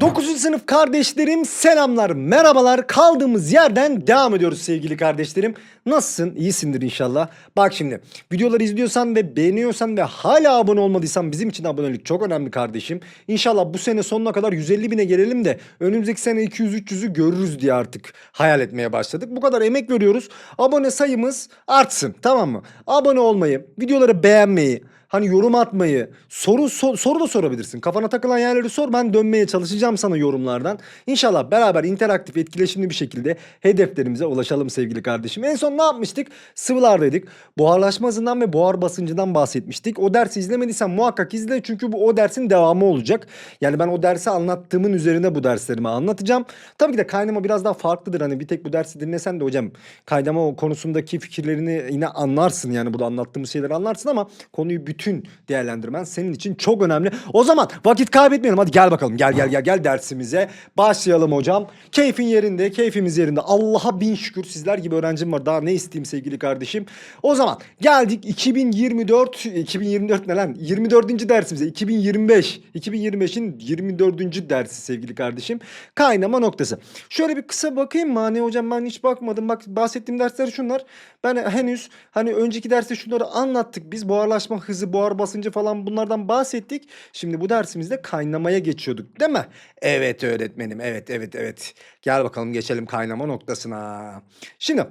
9. sınıf kardeşlerim selamlar merhabalar kaldığımız yerden devam ediyoruz sevgili kardeşlerim. Nasılsın iyisindir inşallah. Bak şimdi videoları izliyorsan ve beğeniyorsan ve hala abone olmadıysan bizim için abonelik çok önemli kardeşim. İnşallah bu sene sonuna kadar 150 bine gelelim de önümüzdeki sene 200-300'ü görürüz diye artık hayal etmeye başladık. Bu kadar emek veriyoruz abone sayımız artsın tamam mı? Abone olmayı videoları beğenmeyi Hani yorum atmayı, soru so- soru da sorabilirsin. Kafana takılan yerleri sor. Ben dönmeye çalışacağım sana yorumlardan. İnşallah beraber interaktif, etkileşimli bir şekilde hedeflerimize ulaşalım sevgili kardeşim. En son ne yapmıştık? Sıvılardaydık. Buharlaşma hızından ve buhar basıncından bahsetmiştik. O dersi izlemediysen muhakkak izle çünkü bu o dersin devamı olacak. Yani ben o dersi anlattığımın üzerine bu derslerimi anlatacağım. Tabii ki de kaynama biraz daha farklıdır. Hani bir tek bu dersi dinlesen de hocam kaynama konusundaki fikirlerini yine anlarsın. Yani burada anlattığımız şeyleri anlarsın ama konuyu bütün değerlendirmen senin için çok önemli. O zaman vakit kaybetmeyelim. Hadi gel bakalım. Gel gel gel gel dersimize. Başlayalım hocam. Keyfin yerinde, keyfimiz yerinde. Allah'a bin şükür sizler gibi öğrencim var. Daha ne isteyeyim sevgili kardeşim. O zaman geldik 2024 2024 ne lan? 24. dersimize. 2025. 2025'in 24. dersi sevgili kardeşim. Kaynama noktası. Şöyle bir kısa bakayım mı? Hani hocam ben hiç bakmadım. Bak bahsettiğim dersler şunlar. Ben henüz hani önceki derste şunları anlattık. Biz buharlaşma hızı, buhar basıncı falan bunlardan bahsettik. Şimdi bu dersimizde kaynamaya geçiyorduk değil mi? Evet öğretmenim. Evet evet evet. Gel bakalım geçelim kaynama noktasına. Şimdi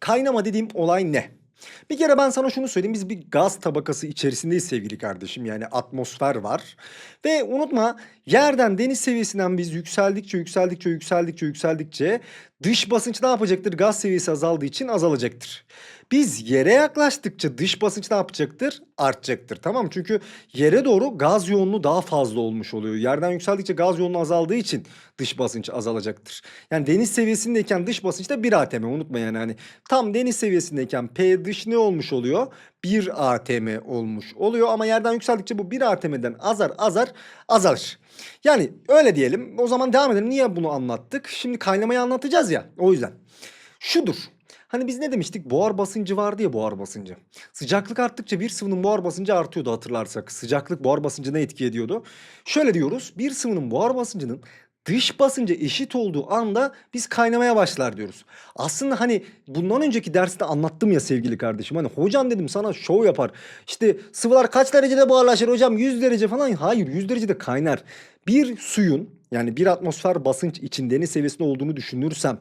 kaynama dediğim olay ne? Bir kere ben sana şunu söyleyeyim. Biz bir gaz tabakası içerisindeyiz sevgili kardeşim. Yani atmosfer var. Ve unutma yerden deniz seviyesinden biz yükseldikçe yükseldikçe yükseldikçe yükseldikçe dış basınç ne yapacaktır? Gaz seviyesi azaldığı için azalacaktır. Biz yere yaklaştıkça dış basınç ne yapacaktır? Artacaktır. Tamam mı? Çünkü yere doğru gaz yoğunluğu daha fazla olmuş oluyor. Yerden yükseldikçe gaz yoğunluğu azaldığı için dış basınç azalacaktır. Yani deniz seviyesindeyken dış basınç da 1 atm unutma yani hani tam deniz seviyesindeyken P dış ne olmuş oluyor? 1 atm olmuş oluyor ama yerden yükseldikçe bu 1 atm'den azar azar azalır. Yani öyle diyelim. O zaman devam edelim. Niye bunu anlattık? Şimdi kaynamayı anlatacağız ya. O yüzden. Şudur. Hani biz ne demiştik? Buhar basıncı vardı ya buhar basıncı. Sıcaklık arttıkça bir sıvının buhar basıncı artıyordu hatırlarsak. Sıcaklık buhar basıncına etki ediyordu. Şöyle diyoruz. Bir sıvının buhar basıncının dış basınca eşit olduğu anda biz kaynamaya başlar diyoruz. Aslında hani bundan önceki derste anlattım ya sevgili kardeşim. Hani hocam dedim sana şov yapar. İşte sıvılar kaç derecede buharlaşır hocam 100 derece falan. Hayır 100 derecede kaynar. Bir suyun yani bir atmosfer basınç için deniz seviyesinde olduğunu düşünürsem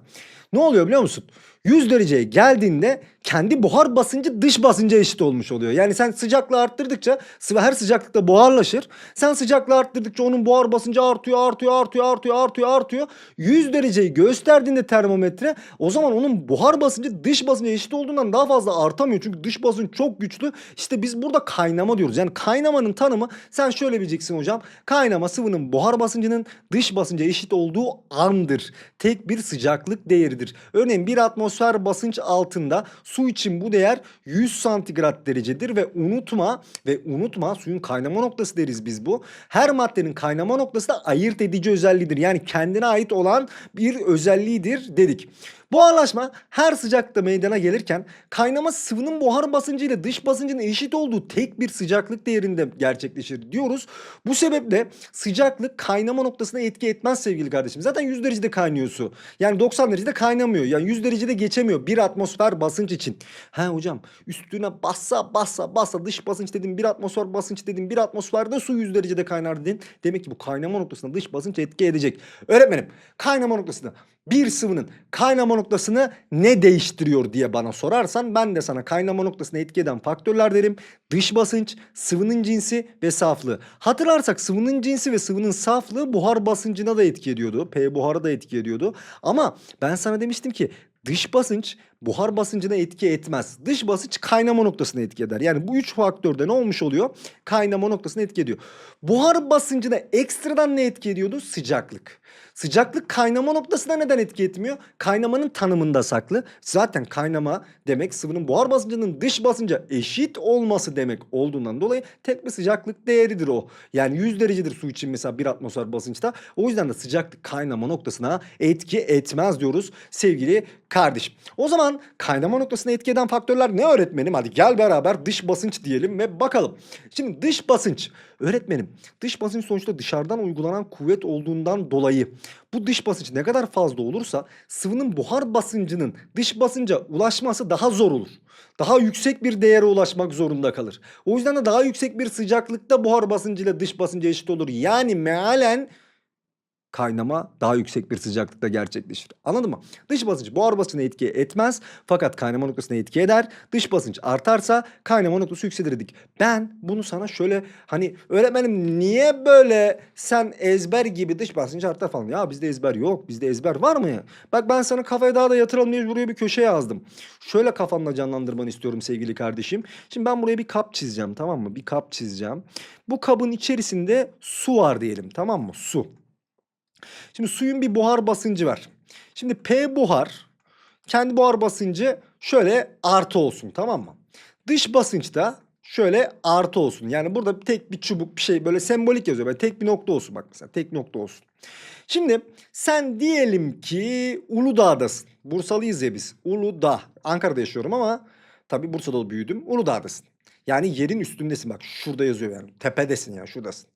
ne oluyor biliyor musun? 100 dereceye geldiğinde kendi buhar basıncı dış basınca eşit olmuş oluyor. Yani sen sıcaklığı arttırdıkça sıvı her sıcaklıkta buharlaşır. Sen sıcaklığı arttırdıkça onun buhar basıncı artıyor, artıyor, artıyor, artıyor, artıyor, artıyor. 100 dereceyi gösterdiğinde termometre o zaman onun buhar basıncı dış basınca eşit olduğundan daha fazla artamıyor. Çünkü dış basınç çok güçlü. İşte biz burada kaynama diyoruz. Yani kaynamanın tanımı sen şöyle bileceksin hocam. Kaynama sıvının buhar basıncının dış basınca eşit olduğu andır. Tek bir sıcaklık değeridir. Örneğin bir atmosfer basınç altında su için bu değer 100 santigrat derecedir ve unutma ve unutma suyun kaynama noktası deriz biz bu. Her maddenin kaynama noktası da ayırt edici özelliğidir. Yani kendine ait olan bir özelliğidir dedik. Buharlaşma her sıcaklıkta meydana gelirken kaynama sıvının buhar basıncı ile dış basıncının eşit olduğu tek bir sıcaklık değerinde gerçekleşir diyoruz. Bu sebeple sıcaklık kaynama noktasına etki etmez sevgili kardeşim. Zaten 100 derecede kaynıyor su. Yani 90 derecede kaynamıyor. Yani 100 derecede geçemiyor bir atmosfer basınç için. Ha hocam üstüne bassa bassa bassa dış basınç dedim bir atmosfer basınç dedim bir atmosferde su 100 derecede kaynar dedin. Demek ki bu kaynama noktasına dış basınç etki edecek. Öğretmenim kaynama noktasına bir sıvının kaynama noktasını ne değiştiriyor diye bana sorarsan ben de sana kaynama noktasına etki eden faktörler derim. Dış basınç, sıvının cinsi ve saflığı. Hatırlarsak sıvının cinsi ve sıvının saflığı buhar basıncına da etki ediyordu. P buharı da etki ediyordu. Ama ben sana demiştim ki dış basınç buhar basıncına etki etmez. Dış basınç kaynama noktasına etki eder. Yani bu üç faktörde ne olmuş oluyor? Kaynama noktasına etki ediyor. Buhar basıncına ekstradan ne etki ediyordu? Sıcaklık. Sıcaklık kaynama noktasına neden etki etmiyor? Kaynamanın tanımında saklı. Zaten kaynama demek sıvının buhar basıncının dış basınca eşit olması demek olduğundan dolayı tek bir sıcaklık değeridir o. Yani 100 derecedir su için mesela bir atmosfer basınçta. O yüzden de sıcaklık kaynama noktasına etki etmez diyoruz sevgili kardeşim. O zaman zaman kaynama noktasına etki eden faktörler ne öğretmenim? Hadi gel beraber dış basınç diyelim ve bakalım. Şimdi dış basınç. Öğretmenim dış basınç sonuçta dışarıdan uygulanan kuvvet olduğundan dolayı bu dış basınç ne kadar fazla olursa sıvının buhar basıncının dış basınca ulaşması daha zor olur. Daha yüksek bir değere ulaşmak zorunda kalır. O yüzden de daha yüksek bir sıcaklıkta buhar basıncıyla dış basıncı eşit olur. Yani mealen kaynama daha yüksek bir sıcaklıkta gerçekleşir. Anladın mı? Dış basınç buhar basıncına etki etmez fakat kaynama noktasına etki eder. Dış basınç artarsa kaynama noktası yükselir dedik. Ben bunu sana şöyle hani öğretmenim niye böyle sen ezber gibi dış basınç artar falan. Ya bizde ezber yok. Bizde ezber var mı ya? Bak ben sana kafaya daha da yatıralım diye buraya bir köşe yazdım. Şöyle kafanda canlandırmanı istiyorum sevgili kardeşim. Şimdi ben buraya bir kap çizeceğim tamam mı? Bir kap çizeceğim. Bu kabın içerisinde su var diyelim tamam mı? Su. Şimdi suyun bir buhar basıncı var. Şimdi P buhar kendi buhar basıncı şöyle artı olsun tamam mı? Dış basınç da şöyle artı olsun. Yani burada tek bir çubuk bir şey böyle sembolik yazıyor. Böyle tek bir nokta olsun bak mesela tek nokta olsun. Şimdi sen diyelim ki Uludağ'dasın. Bursalıyız ya biz. Uludağ. Ankara'da yaşıyorum ama tabii Bursa'da büyüdüm. Uludağ'dasın. Yani yerin üstündesin bak şurada yazıyor yani. Tepedesin ya şuradasın.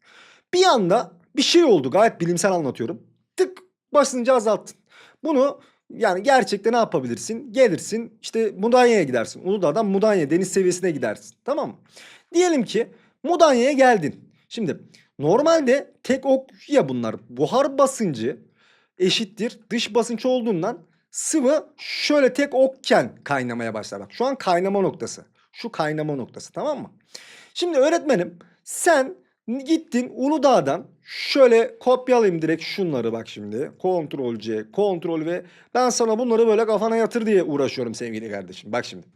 Bir anda bir şey oldu gayet bilimsel anlatıyorum. Tık basıncı azalttın. Bunu yani gerçekten ne yapabilirsin? Gelirsin işte Mudanya'ya gidersin. Uludağ'dan Mudanya deniz seviyesine gidersin. Tamam mı? Diyelim ki Mudanya'ya geldin. Şimdi normalde tek ok ya bunlar. Buhar basıncı eşittir dış basınç olduğundan sıvı şöyle tek okken kaynamaya başlar. Bak şu an kaynama noktası. Şu kaynama noktası tamam mı? Şimdi öğretmenim sen Gittin Uludağ'dan şöyle kopyalayayım direkt şunları bak şimdi. Ctrl C, Ctrl V. Ben sana bunları böyle kafana yatır diye uğraşıyorum sevgili kardeşim. Bak şimdi.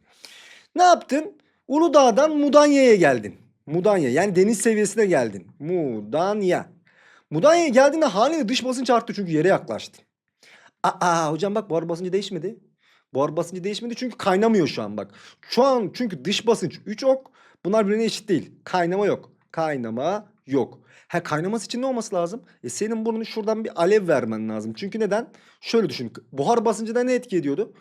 Ne yaptın? Uludağ'dan Mudanya'ya geldin. Mudanya yani deniz seviyesine geldin. Mudanya. Mudanya'ya geldiğinde haliyle dış basınç arttı çünkü yere yaklaştın. Aa hocam bak buhar basıncı değişmedi. Buhar basıncı değişmedi çünkü kaynamıyor şu an bak. Şu an çünkü dış basınç 3 ok. Bunlar birbirine eşit değil. Kaynama yok kaynama yok. Ha kaynaması için ne olması lazım? E senin burnunu şuradan bir alev vermen lazım. Çünkü neden? Şöyle düşün. Buhar basıncında ne etki ediyordu?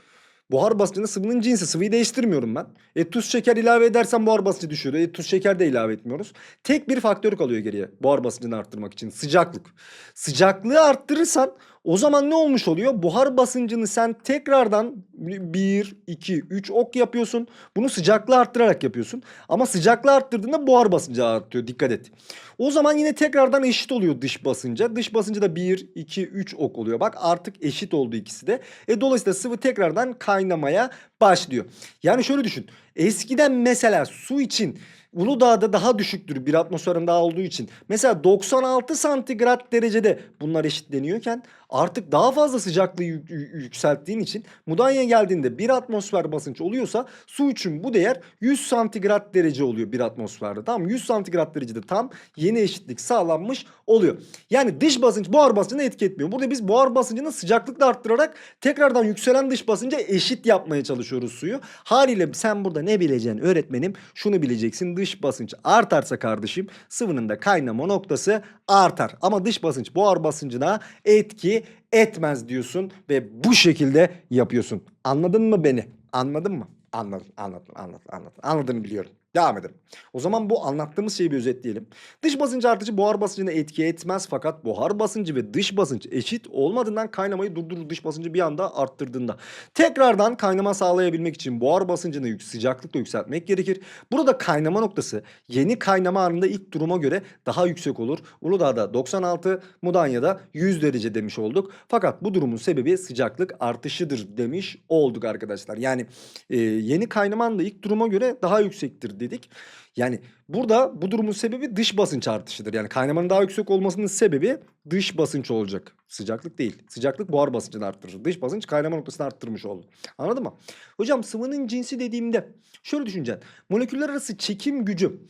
Buhar basıncında sıvının cinsi. Sıvıyı değiştirmiyorum ben. E tuz şeker ilave edersen buhar basıncı düşüyordu. E tuz şeker de ilave etmiyoruz. Tek bir faktör kalıyor geriye. Buhar basıncını arttırmak için. Sıcaklık. Sıcaklığı arttırırsan o zaman ne olmuş oluyor? Buhar basıncını sen tekrardan 1, 2, 3 ok yapıyorsun. Bunu sıcaklığı arttırarak yapıyorsun. Ama sıcaklığı arttırdığında buhar basıncı artıyor. Dikkat et. O zaman yine tekrardan eşit oluyor dış basınca. Dış basıncı da 1, 2, 3 ok oluyor. Bak artık eşit oldu ikisi de. E dolayısıyla sıvı tekrardan kaynamaya başlıyor. Yani şöyle düşün. Eskiden mesela su için Uludağ'da daha düşüktür bir atmosferin daha olduğu için. Mesela 96 santigrat derecede bunlar eşitleniyorken artık daha fazla sıcaklığı yük- yük- yükselttiğin için Mudanya'ya geldiğinde bir atmosfer basınç oluyorsa su için bu değer 100 santigrat derece oluyor bir atmosferde. Tamam mı? 100 santigrat derecede tam yeni eşitlik sağlanmış oluyor. Yani dış basınç buhar basıncına etki etmiyor. Burada biz buhar basıncını sıcaklıkla arttırarak tekrardan yükselen dış basınca eşit yapmaya çalışıyoruz suyu. Haliyle sen burada ne bileceksin öğretmenim? Şunu bileceksin. Dış basınç artarsa kardeşim sıvının da kaynama noktası artar. Ama dış basınç buhar basıncına etki etmez diyorsun ve bu şekilde yapıyorsun. Anladın mı beni? Anladın mı? Anladım, anladım, anladım, anladım. Anladığını biliyorum. Devam edelim. O zaman bu anlattığımız şeyi bir özetleyelim. Dış basınç artışı buhar basıncına etki etmez fakat buhar basıncı ve dış basınç eşit olmadığından kaynamayı durdurur dış basıncı bir anda arttırdığında. Tekrardan kaynama sağlayabilmek için buhar basıncını sıcaklıkla yükseltmek gerekir. Burada kaynama noktası yeni kaynama anında ilk duruma göre daha yüksek olur. Uludağ'da 96, Mudanya'da 100 derece demiş olduk. Fakat bu durumun sebebi sıcaklık artışıdır demiş olduk arkadaşlar. Yani e, yeni kaynama anında ilk duruma göre daha yüksektir dedik. Yani burada bu durumun sebebi dış basınç artışıdır. Yani kaynamanın daha yüksek olmasının sebebi dış basınç olacak. Sıcaklık değil. Sıcaklık buhar basıncını arttırır. Dış basınç kaynama noktasını arttırmış oldu. Anladın mı? Hocam sıvının cinsi dediğimde şöyle düşüneceksin. Moleküller arası çekim gücü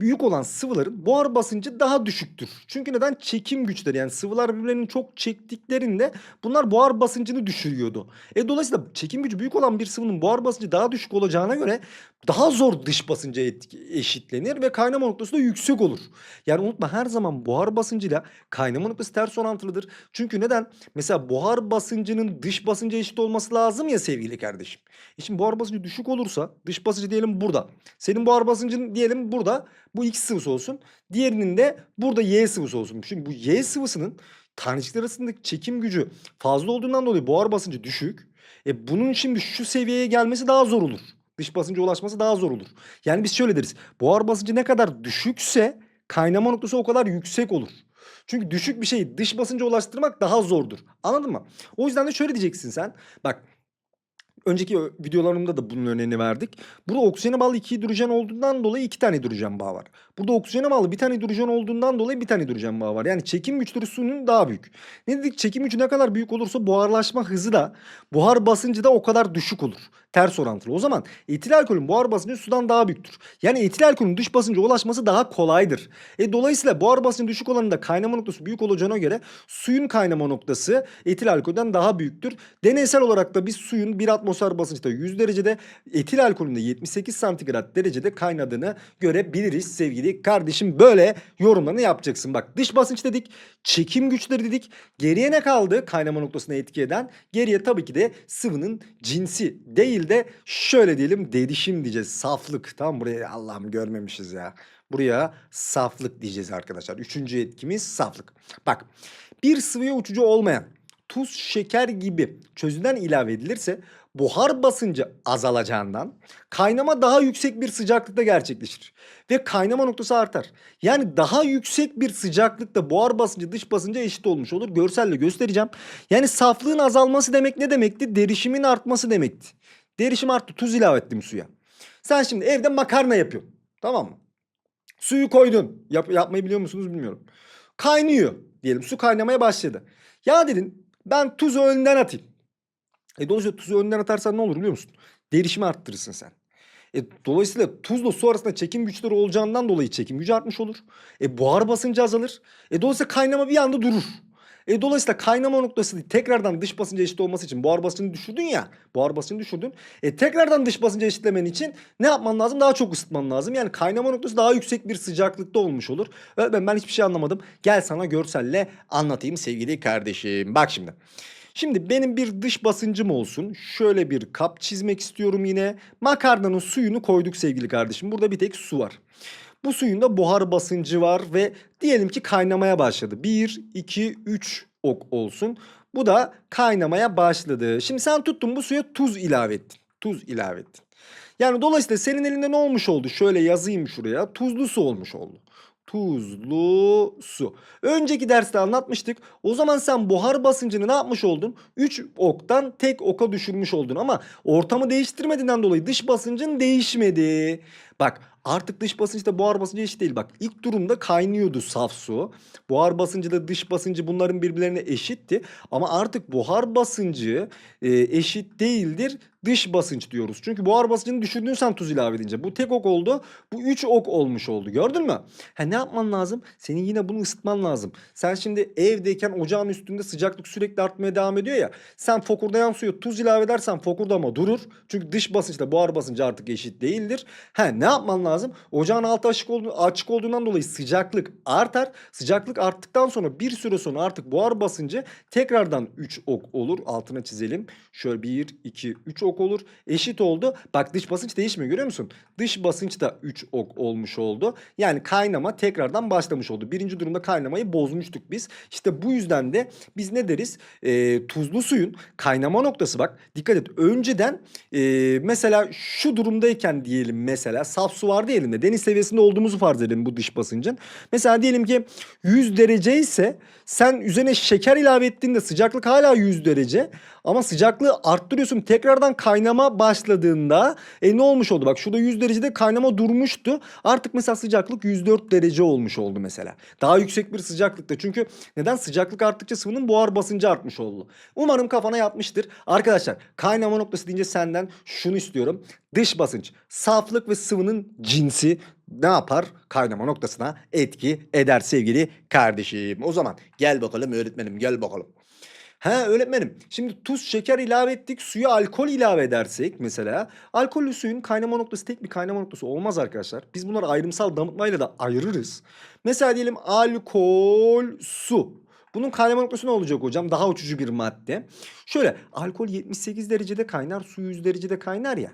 büyük olan sıvıların buhar basıncı daha düşüktür. Çünkü neden? Çekim güçleri yani sıvılar birbirlerini çok çektiklerinde bunlar buhar basıncını düşürüyordu. E dolayısıyla çekim gücü büyük olan bir sıvının buhar basıncı daha düşük olacağına göre daha zor dış basınca eşitlenir ve kaynama noktası da yüksek olur. Yani unutma her zaman buhar basıncıyla kaynama noktası ters orantılıdır. Çünkü neden? Mesela buhar basıncının dış basınca eşit olması lazım ya sevgili kardeşim. E şimdi buhar basıncı düşük olursa dış basıncı diyelim burada. Senin buhar basıncın diyelim burada. Bu X sıvısı olsun. Diğerinin de burada Y sıvısı olsun. Çünkü bu Y sıvısının tanecikler arasındaki çekim gücü fazla olduğundan dolayı buhar basıncı düşük. E bunun şimdi şu seviyeye gelmesi daha zor olur. Dış basınca ulaşması daha zor olur. Yani biz şöyle deriz. Buhar basıncı ne kadar düşükse kaynama noktası o kadar yüksek olur. Çünkü düşük bir şeyi dış basınca ulaştırmak daha zordur. Anladın mı? O yüzden de şöyle diyeceksin sen. Bak önceki videolarımda da bunun örneğini verdik. Burada oksijene bağlı iki hidrojen olduğundan dolayı iki tane hidrojen bağı var. Burada oksijene bağlı bir tane hidrojen olduğundan dolayı bir tane hidrojen bağı var. Yani çekim güçleri suyun daha büyük. Ne dedik? Çekim gücü ne kadar büyük olursa buharlaşma hızı da buhar basıncı da o kadar düşük olur. Ters orantılı. O zaman etil alkolün buhar basıncı sudan daha büyüktür. Yani etil alkolün dış basınca ulaşması daha kolaydır. E, dolayısıyla buhar basıncı düşük olanın da kaynama noktası büyük olacağına göre suyun kaynama noktası etil alkolden daha büyüktür. Deneysel olarak da biz suyun bir atmosfer basınçta 100 derecede etil alkolün de 78 santigrat derecede kaynadığını görebiliriz sevgili kardeşim. Böyle yorumlarını yapacaksın. Bak dış basınç dedik, çekim güçleri dedik. Geriye ne kaldı kaynama noktasına etki eden? Geriye tabii ki de sıvının cinsi değil de şöyle diyelim derişim diyeceğiz. Saflık. Tamam buraya Allah'ım görmemişiz ya. Buraya saflık diyeceğiz arkadaşlar. Üçüncü etkimiz saflık. Bak bir sıvıya uçucu olmayan tuz, şeker gibi çözüden ilave edilirse buhar basıncı azalacağından kaynama daha yüksek bir sıcaklıkta gerçekleşir. Ve kaynama noktası artar. Yani daha yüksek bir sıcaklıkta buhar basıncı dış basınca eşit olmuş olur. Görselle göstereceğim. Yani saflığın azalması demek ne demekti? Derişimin artması demekti. Derişim arttı. Tuz ilave ettim suya. Sen şimdi evde makarna yapıyorsun. Tamam mı? Suyu koydun. Yap- yapmayı biliyor musunuz bilmiyorum. Kaynıyor diyelim. Su kaynamaya başladı. Ya dedin ben tuzu önden atayım. E dolayısıyla tuzu önden atarsan ne olur biliyor musun? Derişimi arttırırsın sen. E, dolayısıyla tuzla su arasında çekim güçleri olacağından dolayı çekim gücü artmış olur. E, buhar basıncı azalır. E, dolayısıyla kaynama bir anda durur. E, dolayısıyla kaynama noktası tekrardan dış basınca eşit olması için buhar basıncını düşürdün ya. Buhar basıncını düşürdün. E, tekrardan dış basınca eşitlemen için ne yapman lazım? Daha çok ısıtman lazım. Yani kaynama noktası daha yüksek bir sıcaklıkta olmuş olur. Öğretmen ben hiçbir şey anlamadım. Gel sana görselle anlatayım sevgili kardeşim. Bak şimdi. Şimdi benim bir dış basıncım olsun. Şöyle bir kap çizmek istiyorum yine. Makarnanın suyunu koyduk sevgili kardeşim. Burada bir tek su var. Bu suyun da buhar basıncı var ve diyelim ki kaynamaya başladı. 1, 2, 3 ok olsun. Bu da kaynamaya başladı. Şimdi sen tuttun bu suya tuz ilave ettin. Tuz ilave ettin. Yani dolayısıyla senin elinde ne olmuş oldu? Şöyle yazayım şuraya. Tuzlu su olmuş oldu. Tuzlu su. Önceki derste anlatmıştık. O zaman sen buhar basıncını ne yapmış oldun? 3 oktan tek oka düşürmüş oldun ama ortamı değiştirmediğinden dolayı dış basıncın değişmedi. Bak artık dış basınç da buhar basıncı eşit değil. Bak ilk durumda kaynıyordu saf su. Buhar basıncı da dış basıncı bunların birbirlerine eşitti. Ama artık buhar basıncı e, eşit değildir. Dış basınç diyoruz. Çünkü buhar basıncını düşürdün sen tuz ilave edince. Bu tek ok oldu. Bu üç ok olmuş oldu. Gördün mü? Ha, ne yapman lazım? Senin yine bunu ısıtman lazım. Sen şimdi evdeyken ocağın üstünde sıcaklık sürekli artmaya devam ediyor ya. Sen fokurdayan suya tuz ilave edersen fokurdama durur. Çünkü dış basınçla buhar basıncı artık eşit değildir. Ha, ne yapman lazım? Ocağın altı açık, olduğu, açık olduğundan dolayı sıcaklık artar. Sıcaklık arttıktan sonra bir süre sonra artık buhar basıncı tekrardan 3 ok olur. Altına çizelim. Şöyle 1, 2, 3 ok olur. Eşit oldu. Bak dış basınç değişmiyor görüyor musun? Dış basınç da 3 ok olmuş oldu. Yani kaynama tekrardan başlamış oldu. Birinci durumda kaynamayı bozmuştuk biz. İşte bu yüzden de biz ne deriz? Ee, tuzlu suyun kaynama noktası bak. Dikkat et. Önceden e, mesela şu durumdayken diyelim mesela saf su vardı ya elimde. Deniz seviyesinde olduğumuzu farz edelim bu dış basıncın. Mesela diyelim ki 100 derece ise sen üzerine şeker ilave ettiğinde sıcaklık hala 100 derece ama sıcaklığı arttırıyorsun tekrardan kaynama başladığında e, ne olmuş oldu? Bak şurada 100 derecede kaynama durmuştu. Artık mesela sıcaklık 104 derece olmuş oldu mesela. Daha yüksek bir sıcaklıkta. Çünkü neden? Sıcaklık arttıkça sıvının buhar basıncı artmış oldu. Umarım kafana yatmıştır. Arkadaşlar kaynama noktası deyince senden şunu istiyorum. Dış basınç, saflık ve sıvının cinsi ne yapar? Kaynama noktasına etki eder sevgili kardeşim. O zaman gel bakalım öğretmenim gel bakalım. He öğretmenim. Şimdi tuz, şeker ilave ettik. Suya alkol ilave edersek mesela. Alkollü suyun kaynama noktası tek bir kaynama noktası olmaz arkadaşlar. Biz bunları ayrımsal damıtmayla da ayırırız. Mesela diyelim alkol, su. Bunun kaynama noktası ne olacak hocam? Daha uçucu bir madde. Şöyle alkol 78 derecede kaynar, su 100 derecede kaynar ya.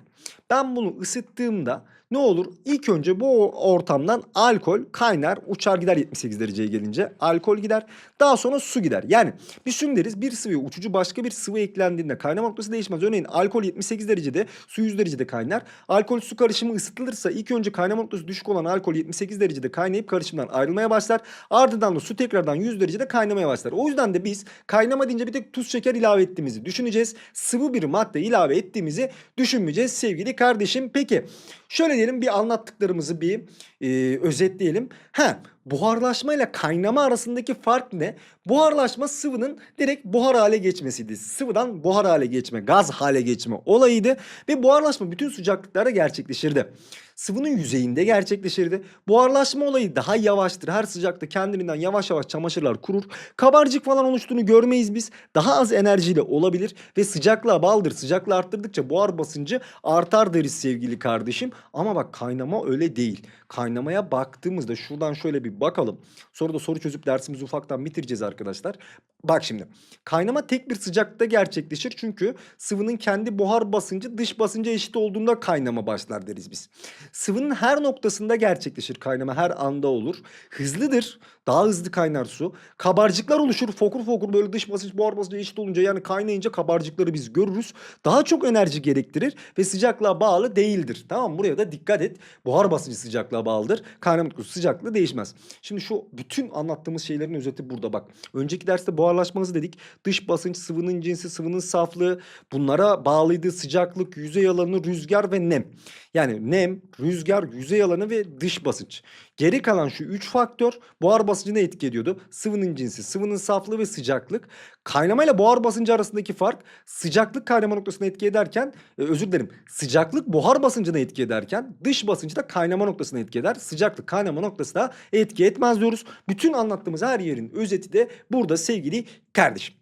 Ben bunu ısıttığımda ne olur? İlk önce bu ortamdan alkol kaynar, uçar gider 78 dereceye gelince. Alkol gider. Daha sonra su gider. Yani biz şunu deriz. Bir sıvıya uçucu başka bir sıvı eklendiğinde kaynama noktası değişmez. Örneğin alkol 78 derecede, su 100 derecede kaynar. Alkol su karışımı ısıtılırsa ilk önce kaynama noktası düşük olan alkol 78 derecede kaynayıp karışımdan ayrılmaya başlar. Ardından da su tekrardan 100 derecede kaynamaya başlar. O yüzden de biz kaynama deyince bir tek tuz şeker ilave ettiğimizi düşüneceğiz. Sıvı bir madde ilave ettiğimizi düşünmeyeceğiz sevgili kardeşim. Peki şöyle diyelim bir anlattıklarımızı bir e, özetleyelim. Ha buharlaşma ile kaynama arasındaki fark ne? Buharlaşma sıvının direkt buhar hale geçmesiydi. Sıvıdan buhar hale geçme, gaz hale geçme olayıydı. Ve buharlaşma bütün sıcaklıklarda gerçekleşirdi. Sıvının yüzeyinde gerçekleşirdi. Buharlaşma olayı daha yavaştır. Her sıcakta kendiliğinden yavaş yavaş çamaşırlar kurur. Kabarcık falan oluştuğunu görmeyiz biz. Daha az enerjiyle olabilir ve sıcaklığa bağlıdır. Sıcaklığı arttırdıkça buhar basıncı artar deriz sevgili kardeşim. Ama bak kaynama öyle değil. Kaynamaya baktığımızda şuradan şöyle bir bakalım. Sonra da soru çözüp dersimizi ufaktan bitireceğiz arkadaşlar. Bak şimdi kaynama tek bir sıcaklıkta gerçekleşir. Çünkü sıvının kendi buhar basıncı dış basınca eşit olduğunda kaynama başlar deriz biz. Sıvının her noktasında gerçekleşir kaynama her anda olur. Hızlıdır. Daha hızlı kaynar su. Kabarcıklar oluşur. Fokur fokur böyle dış basınç buhar basıncı eşit olunca yani kaynayınca kabarcıkları biz görürüz. Daha çok enerji gerektirir ve sıcaklığa bağlı değildir. Tamam? Buraya da dikkat et. Buhar basıncı sıcaklığa bağlıdır. Kaynama sıcaklığı değişmez. Şimdi şu bütün anlattığımız şeylerin özeti burada bak. Önceki derste buharlaşma dedik. Dış basınç, sıvının cinsi, sıvının saflığı bunlara bağlıydı. Sıcaklık, yüzey alanı, rüzgar ve nem. Yani nem, rüzgar, yüzey alanı ve dış basınç. Geri kalan şu üç faktör buhar basıncını etki ediyordu. Sıvının cinsi, sıvının saflığı ve sıcaklık. Kaynama ile buhar basıncı arasındaki fark sıcaklık kaynama noktasına etki ederken e, özür dilerim sıcaklık buhar basıncına etki ederken dış basıncı da kaynama noktasına etki eder. Sıcaklık kaynama noktası da etki etmez diyoruz. Bütün anlattığımız her yerin özeti de burada sevgili kardeşim.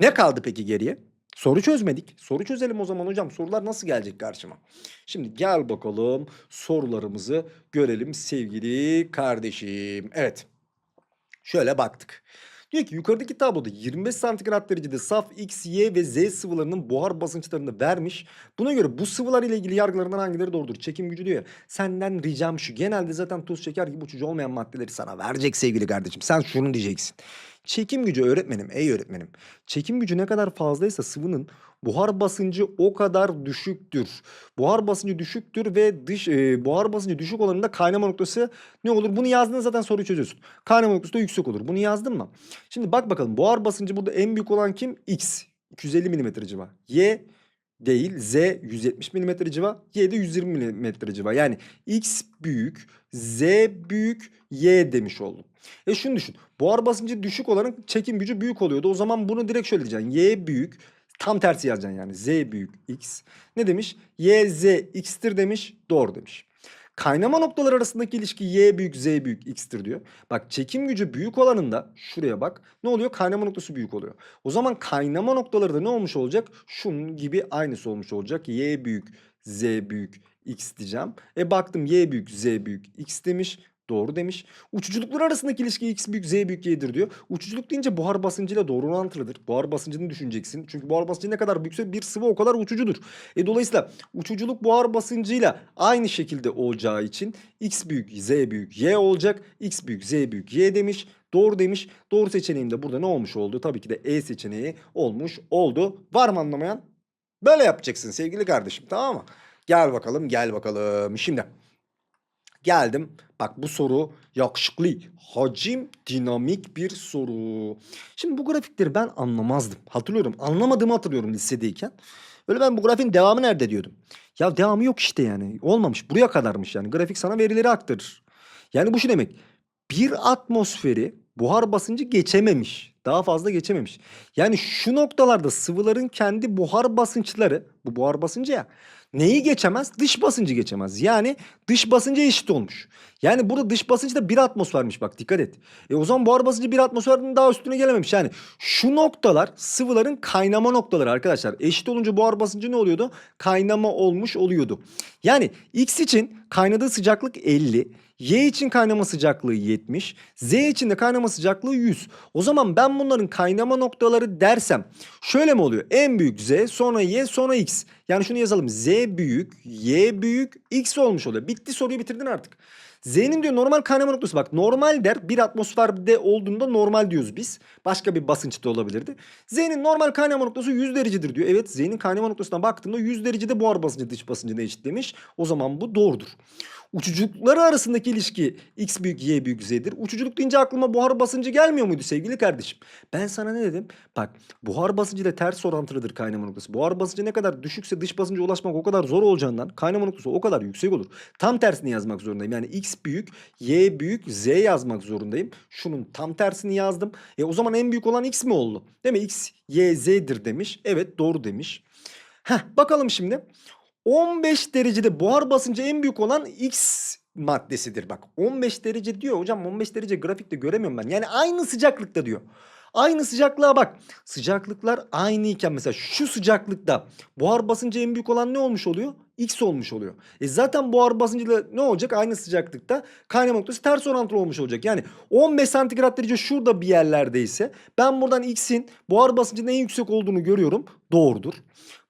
Ne kaldı peki geriye? Soru çözmedik. Soru çözelim o zaman hocam. Sorular nasıl gelecek karşıma? Şimdi gel bakalım sorularımızı görelim sevgili kardeşim. Evet. Şöyle baktık. Diyor ki yukarıdaki tabloda 25 santigrat derecede saf X, Y ve Z sıvılarının buhar basınçlarını vermiş. Buna göre bu sıvılar ile ilgili yargılarından hangileri doğrudur? Çekim gücü diyor ya. Senden ricam şu. Genelde zaten tuz, şeker gibi uçucu olmayan maddeleri sana verecek sevgili kardeşim. Sen şunu diyeceksin. Çekim gücü öğretmenim, ey öğretmenim. Çekim gücü ne kadar fazlaysa sıvının buhar basıncı o kadar düşüktür. Buhar basıncı düşüktür ve dış e, buhar basıncı düşük olanında kaynama noktası ne olur? Bunu yazdığında zaten soruyu çözüyorsun. Kaynama noktası da yüksek olur. Bunu yazdın mı? Şimdi bak bakalım buhar basıncı burada en büyük olan kim? X. 250 mm civa. Y değil. Z 170 mm civa. Y de 120 mm civa. Yani X büyük, Z büyük, Y demiş oldum. E şunu düşün. Buhar basıncı düşük olanın çekim gücü büyük oluyordu. O zaman bunu direkt şöyle diyeceksin. Y büyük. Tam tersi yazacaksın yani. Z büyük X. Ne demiş? Y Z X'tir demiş. Doğru demiş. Kaynama noktaları arasındaki ilişki Y büyük Z büyük X'tir diyor. Bak çekim gücü büyük olanında şuraya bak. Ne oluyor? Kaynama noktası büyük oluyor. O zaman kaynama noktaları da ne olmuş olacak? Şunun gibi aynısı olmuş olacak. Y büyük Z büyük X diyeceğim. E baktım Y büyük Z büyük X demiş. Doğru demiş. Uçuculuklar arasındaki ilişki x büyük z büyük y'dir diyor. Uçuculuk deyince buhar basıncıyla doğru orantılıdır. Buhar basıncını düşüneceksin. Çünkü buhar basıncı ne kadar büyükse bir sıvı o kadar uçucudur. E dolayısıyla uçuculuk buhar basıncıyla aynı şekilde olacağı için x büyük z büyük y olacak. x büyük z büyük y demiş. Doğru demiş. Doğru seçeneğim de burada ne olmuş oldu? Tabii ki de E seçeneği olmuş oldu. Var mı anlamayan? Böyle yapacaksın sevgili kardeşim tamam mı? Gel bakalım gel bakalım. Şimdi Geldim. Bak bu soru yakışıklı, hacim, dinamik bir soru. Şimdi bu grafikleri ben anlamazdım. Hatırlıyorum. Anlamadığımı hatırlıyorum lisedeyken. Öyle ben bu grafiğin devamı nerede diyordum. Ya devamı yok işte yani. Olmamış. Buraya kadarmış yani. Grafik sana verileri aktarır. Yani bu şu demek. Bir atmosferi buhar basıncı geçememiş. Daha fazla geçememiş. Yani şu noktalarda sıvıların kendi buhar basınçları, bu buhar basıncı ya, neyi geçemez? Dış basıncı geçemez. Yani dış basınca eşit olmuş. Yani burada dış basınç da bir atmosfermiş bak dikkat et. E o zaman buhar basıncı bir atmosferin daha üstüne gelememiş. Yani şu noktalar sıvıların kaynama noktaları arkadaşlar. Eşit olunca buhar basıncı ne oluyordu? Kaynama olmuş oluyordu. Yani X için kaynadığı sıcaklık 50. Y için kaynama sıcaklığı 70. Z için de kaynama sıcaklığı 100. O zaman ben bunların kaynama noktaları dersem şöyle mi oluyor? En büyük Z sonra Y sonra X. Yani şunu yazalım. Z büyük, Y büyük, X olmuş oluyor. Bitti soruyu bitirdin artık. Z'nin diyor normal kaynama noktası bak normal der bir atmosferde olduğunda normal diyoruz biz. Başka bir basınçta olabilirdi. Z'nin normal kaynama noktası 100 derecedir diyor. Evet Z'nin kaynama noktasına baktığımda 100 derecede buhar basıncı dış basıncına eşitlemiş. O zaman bu doğrudur. Uçuculukları arasındaki ilişki x büyük y büyük z'dir. Uçuculuk deyince aklıma buhar basıncı gelmiyor muydu sevgili kardeşim? Ben sana ne dedim? Bak buhar basıncı ile ters orantılıdır kaynama noktası. Buhar basıncı ne kadar düşükse dış basınca ulaşmak o kadar zor olacağından kaynama noktası o kadar yüksek olur. Tam tersini yazmak zorundayım. Yani x büyük y büyük z yazmak zorundayım. Şunun tam tersini yazdım. E o zaman en büyük olan x mi oldu? Değil mi? x y z'dir demiş. Evet doğru demiş. Heh, bakalım şimdi. 15 derecede buhar basıncı en büyük olan X maddesidir. Bak 15 derece diyor hocam 15 derece grafikte göremiyorum ben. Yani aynı sıcaklıkta diyor. Aynı sıcaklığa bak. Sıcaklıklar aynı iken mesela şu sıcaklıkta buhar basıncı en büyük olan ne olmuş oluyor? X olmuş oluyor. E zaten buhar basıncı da ne olacak? Aynı sıcaklıkta kaynama noktası ters orantılı olmuş olacak. Yani 15 santigrat derece şurada bir yerlerdeyse ben buradan X'in buhar basıncının en yüksek olduğunu görüyorum. Doğrudur.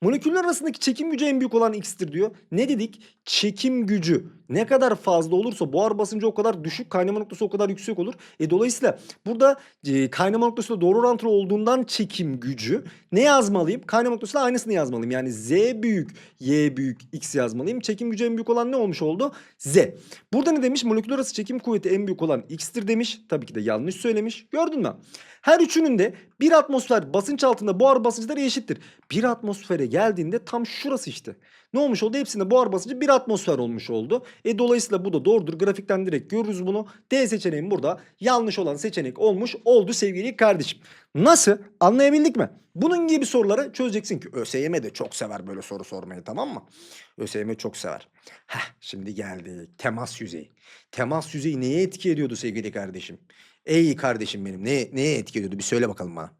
Moleküller arasındaki çekim gücü en büyük olan X'tir diyor. Ne dedik? Çekim gücü ne kadar fazla olursa buhar basıncı o kadar düşük, kaynama noktası o kadar yüksek olur. E dolayısıyla burada e, kaynama noktasıyla doğru orantılı olduğundan çekim gücü ne yazmalıyım? Kaynama noktasıyla aynısını yazmalıyım. Yani Z büyük, Y büyük, X yazmalıyım. Çekim gücü en büyük olan ne olmuş oldu? Z. Burada ne demiş? Moleküller arası çekim kuvveti en büyük olan X'tir demiş. Tabii ki de yanlış söylemiş. Gördün mü? Her üçünün de bir atmosfer basınç altında buhar basınçları eşittir. Bir atmosfere geldiğinde tam şurası işte. Ne olmuş oldu? Hepsinde buhar basıncı bir atmosfer olmuş oldu. E dolayısıyla bu da doğrudur. Grafikten direkt görürüz bunu. D seçeneğim burada yanlış olan seçenek olmuş oldu sevgili kardeşim. Nasıl? Anlayabildik mi? Bunun gibi soruları çözeceksin ki ÖSYM de çok sever böyle soru sormayı tamam mı? ÖSYM çok sever. Heh şimdi geldi. Temas yüzeyi. Temas yüzeyi neye etki ediyordu sevgili kardeşim? Ey kardeşim benim ne, neye etki ediyordu bir söyle bakalım bana.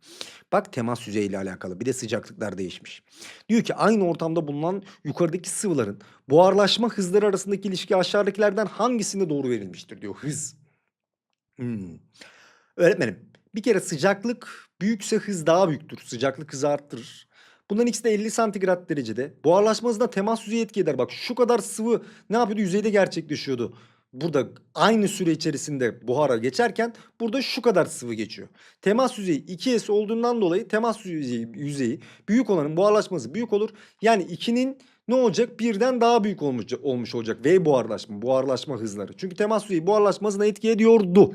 Bak temas yüzeyiyle alakalı bir de sıcaklıklar değişmiş. Diyor ki aynı ortamda bulunan yukarıdaki sıvıların buharlaşma hızları arasındaki ilişki aşağıdakilerden hangisinde doğru verilmiştir diyor hız. Hmm. Öğretmenim bir kere sıcaklık büyükse hız daha büyüktür. Sıcaklık hızı arttırır. Bunların ikisi de 50 santigrat derecede. Buharlaşma hızına temas yüzeyi etki eder. Bak şu kadar sıvı ne yapıyordu? Yüzeyde gerçekleşiyordu. Burada aynı süre içerisinde buhara geçerken burada şu kadar sıvı geçiyor. Temas yüzeyi 2S olduğundan dolayı temas yüzeyi, yüzeyi büyük olanın buharlaşması büyük olur. Yani 2'nin ne olacak? Birden daha büyük olmuş, olmuş olacak. V buharlaşma, buharlaşma hızları. Çünkü temas yüzeyi buharlaşma hızına etki ediyordu.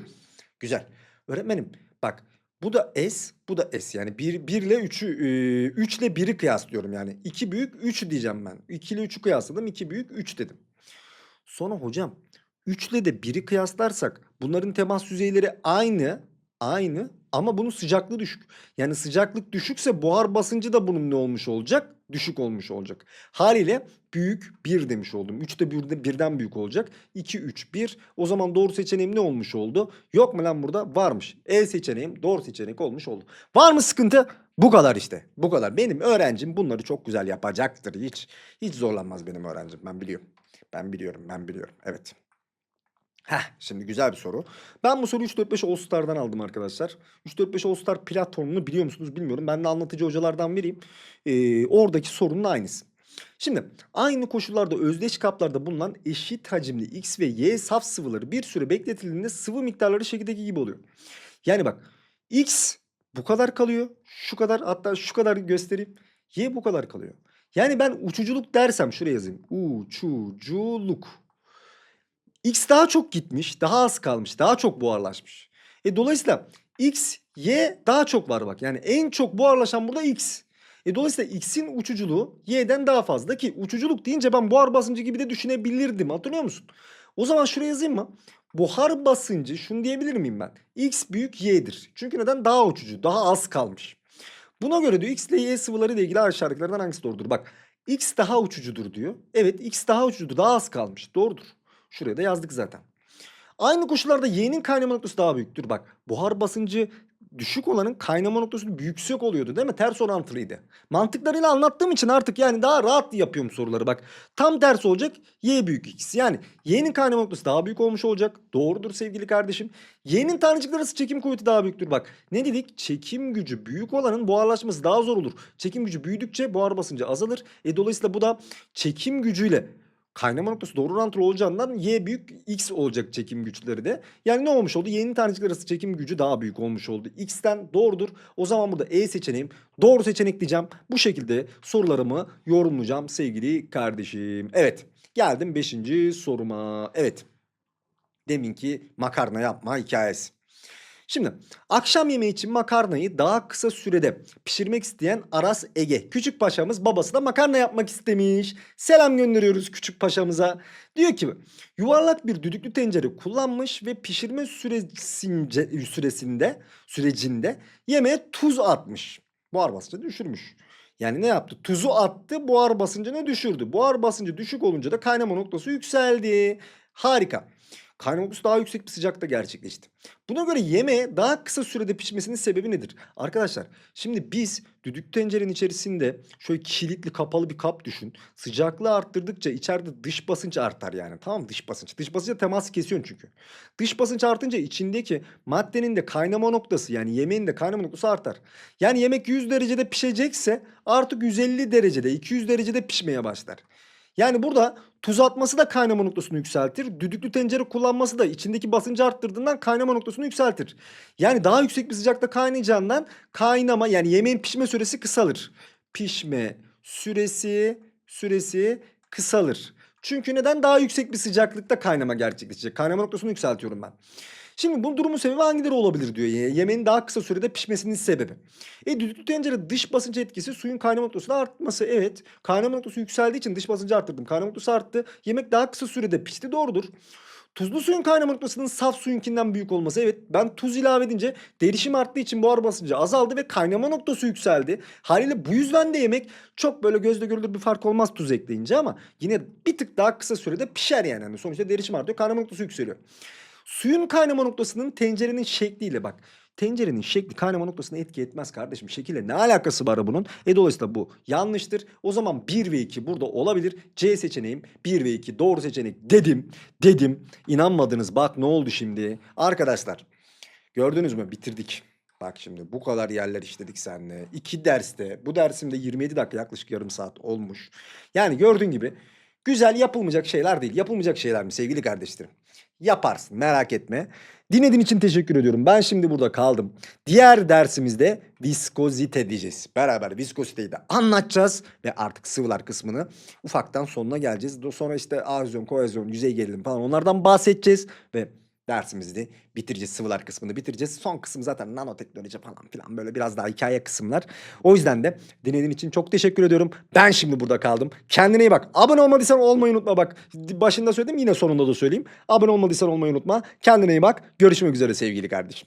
Güzel. Öğretmenim bak bu da S, bu da S. Yani 1, 1 ile 3'ü, 3 ile 1'i kıyaslıyorum yani. 2 büyük 3 diyeceğim ben. 2 ile 3'ü kıyasladım. 2 büyük 3 dedim. Sonra hocam 3 ile de 1'i kıyaslarsak bunların temas yüzeyleri aynı. Aynı ama bunun sıcaklığı düşük. Yani sıcaklık düşükse buhar basıncı da bunun ne olmuş olacak? Düşük olmuş olacak. Haliyle büyük 1 demiş oldum. 3 de 1'de birden büyük olacak. 2, 3, 1. O zaman doğru seçeneğim ne olmuş oldu? Yok mu lan burada? Varmış. E seçeneğim doğru seçenek olmuş oldu. Var mı sıkıntı? Bu kadar işte. Bu kadar. Benim öğrencim bunları çok güzel yapacaktır. Hiç hiç zorlanmaz benim öğrencim. Ben biliyorum. Ben biliyorum. Ben biliyorum. Evet. Heh, şimdi güzel bir soru. Ben bu soruyu 3-4-5 All Star'dan aldım arkadaşlar. 3-4-5 All Star platformunu biliyor musunuz bilmiyorum. Ben de anlatıcı hocalardan biriyim. Ee, oradaki sorunun aynısı. Şimdi aynı koşullarda özdeş kaplarda bulunan eşit hacimli X ve Y saf sıvıları bir süre bekletildiğinde sıvı miktarları şekildeki gibi oluyor. Yani bak X bu kadar kalıyor. Şu kadar hatta şu kadar göstereyim. Y bu kadar kalıyor. Yani ben uçuculuk dersem şuraya yazayım. Uçuculuk. X daha çok gitmiş, daha az kalmış, daha çok buharlaşmış. E dolayısıyla X, Y daha çok var bak. Yani en çok buharlaşan burada X. E dolayısıyla X'in uçuculuğu Y'den daha fazla ki uçuculuk deyince ben buhar basıncı gibi de düşünebilirdim. Hatırlıyor musun? O zaman şuraya yazayım mı? Buhar basıncı şunu diyebilir miyim ben? X büyük Y'dir. Çünkü neden? Daha uçucu, daha az kalmış. Buna göre diyor X ile Y sıvıları ile ilgili aşağıdakilerden hangisi doğrudur? Bak X daha uçucudur diyor. Evet X daha uçucudur, daha az kalmış. Doğrudur. Şuraya da yazdık zaten. Aynı koşullarda Y'nin kaynama noktası daha büyüktür. Bak buhar basıncı düşük olanın kaynama noktası yüksek oluyordu değil mi? Ters orantılıydı. Mantıklarıyla anlattığım için artık yani daha rahat yapıyorum soruları bak. Tam ters olacak Y büyük X. Yani Y'nin kaynama noktası daha büyük olmuş olacak. Doğrudur sevgili kardeşim. Y'nin tanecikler arası çekim kuvveti daha büyüktür. Bak ne dedik? Çekim gücü büyük olanın buharlaşması daha zor olur. Çekim gücü büyüdükçe buhar basıncı azalır. E dolayısıyla bu da çekim gücüyle kaynama noktası doğru orantılı olacağından y büyük x olacak çekim güçleri de. Yani ne olmuş oldu? Y'nin tanecikler arası çekim gücü daha büyük olmuş oldu. X'ten doğrudur. O zaman burada E seçeneğim doğru seçenek diyeceğim. Bu şekilde sorularımı yorumlayacağım sevgili kardeşim. Evet geldim 5. soruma. Evet deminki makarna yapma hikayesi. Şimdi akşam yemeği için makarnayı daha kısa sürede pişirmek isteyen Aras Ege. Küçük paşamız babası da makarna yapmak istemiş. Selam gönderiyoruz küçük paşamıza. Diyor ki yuvarlak bir düdüklü tencere kullanmış ve pişirme süresince, süresinde sürecinde yemeğe tuz atmış. Buhar basıncı düşürmüş. Yani ne yaptı? Tuzu attı, buhar basıncını düşürdü. Buhar basıncı düşük olunca da kaynama noktası yükseldi. Harika. Kaynama noktası daha yüksek bir sıcakta gerçekleşti. Buna göre yemeğe daha kısa sürede pişmesinin sebebi nedir? Arkadaşlar şimdi biz düdük tencerenin içerisinde şöyle kilitli kapalı bir kap düşün. Sıcaklığı arttırdıkça içeride dış basınç artar yani tamam mı? Dış basınç. Dış basınçla teması kesiyorsun çünkü. Dış basınç artınca içindeki maddenin de kaynama noktası yani yemeğin de kaynama noktası artar. Yani yemek 100 derecede pişecekse artık 150 derecede 200 derecede pişmeye başlar. Yani burada tuz atması da kaynama noktasını yükseltir. Düdüklü tencere kullanması da içindeki basıncı arttırdığından kaynama noktasını yükseltir. Yani daha yüksek bir sıcakta kaynayacağından kaynama yani yemeğin pişme süresi kısalır. Pişme süresi süresi kısalır. Çünkü neden? Daha yüksek bir sıcaklıkta kaynama gerçekleşecek. Kaynama noktasını yükseltiyorum ben. Şimdi bu durumun sebebi hangileri olabilir diyor. Ye- Yemeğin daha kısa sürede pişmesinin sebebi. E düdüklü tencere dış basınç etkisi suyun kaynama noktasının artması. Evet kaynama noktası yükseldiği için dış basıncı arttırdım. Kaynama noktası arttı. Yemek daha kısa sürede pişti doğrudur. Tuzlu suyun kaynama noktasının saf suyunkinden büyük olması. Evet ben tuz ilave edince derişim arttığı için buhar basıncı azaldı ve kaynama noktası yükseldi. Haliyle bu yüzden de yemek çok böyle gözle görülür bir fark olmaz tuz ekleyince ama yine bir tık daha kısa sürede pişer yani. yani sonuçta derişim artıyor kaynama noktası yükseliyor. Suyun kaynama noktasının tencerenin şekliyle bak. Tencerenin şekli kaynama noktasına etki etmez kardeşim. Şekille ne alakası var bunun? E dolayısıyla bu yanlıştır. O zaman 1 ve 2 burada olabilir. C seçeneğim 1 ve 2 doğru seçenek dedim. Dedim. İnanmadınız bak ne oldu şimdi. Arkadaşlar gördünüz mü bitirdik. Bak şimdi bu kadar yerler işledik seninle. İki derste bu dersimde 27 dakika yaklaşık yarım saat olmuş. Yani gördüğün gibi güzel yapılmayacak şeyler değil. Yapılmayacak şeyler mi sevgili kardeşlerim? Yaparsın merak etme. Dinlediğin için teşekkür ediyorum. Ben şimdi burada kaldım. Diğer dersimizde viskozite diyeceğiz. Beraber viskoziteyi de anlatacağız ve artık sıvılar kısmını ufaktan sonuna geleceğiz. Sonra işte azyon, koazyon, yüzey gerilim falan onlardan bahsedeceğiz ve dersimizi de bitireceğiz. Sıvılar kısmını bitireceğiz. Son kısım zaten nanoteknoloji falan filan böyle biraz daha hikaye kısımlar. O yüzden de dinlediğin için çok teşekkür ediyorum. Ben şimdi burada kaldım. Kendine iyi bak. Abone olmadıysan olmayı unutma bak. Başında söyledim yine sonunda da söyleyeyim. Abone olmadıysan olmayı unutma. Kendine iyi bak. Görüşmek üzere sevgili kardeşim.